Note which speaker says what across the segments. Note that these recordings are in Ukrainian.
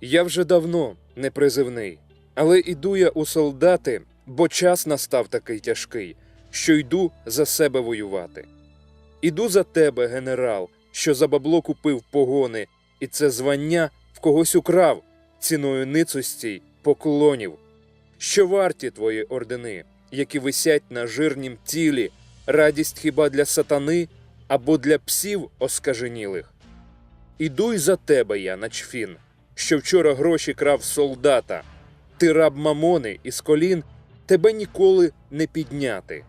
Speaker 1: Я вже давно не призивний, але іду я у солдати, бо час настав такий тяжкий, що йду за себе воювати. Іду за тебе, генерал, що за бабло купив погони, і це звання в когось украв ціною ницостей, поклонів. Що варті твої ордени, які висять на жирнім тілі, радість хіба для сатани або для псів оскаженілих? Іду й за тебе я, начфін, що вчора гроші крав солдата. Ти раб мамони і з колін тебе ніколи не підняти.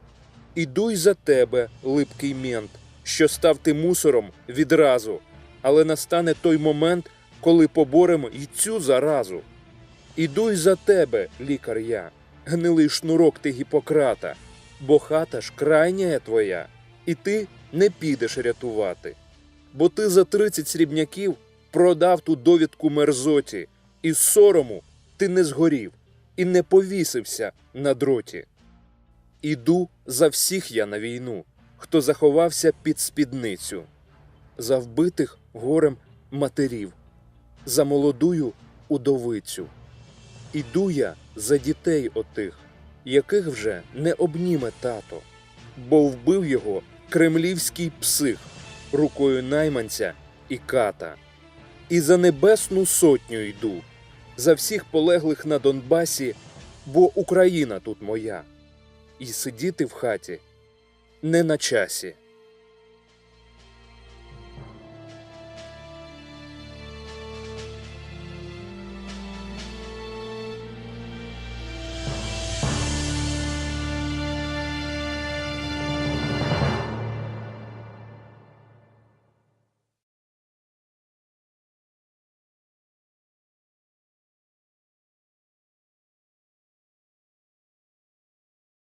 Speaker 1: Іду й за тебе, липкий мент, що став ти мусором відразу, але настане той момент, коли поборемо й цю заразу. Іду й за тебе, лікар я, гнилий шнурок ти Гіппократа, бо хата ж крайня твоя, і ти не підеш рятувати. Бо ти за тридцять срібняків продав ту довідку мерзоті, і сорому ти не згорів і не повісився на дроті. Іду за всіх я на війну, хто заховався під спідницю, за вбитих горем матерів, за молодую удовицю. Іду я за дітей отих, яких вже не обніме тато, бо вбив його кремлівський псих рукою найманця і ката. І за небесну сотню йду, за всіх полеглих на Донбасі, бо Україна тут моя, і сидіти в хаті не на часі.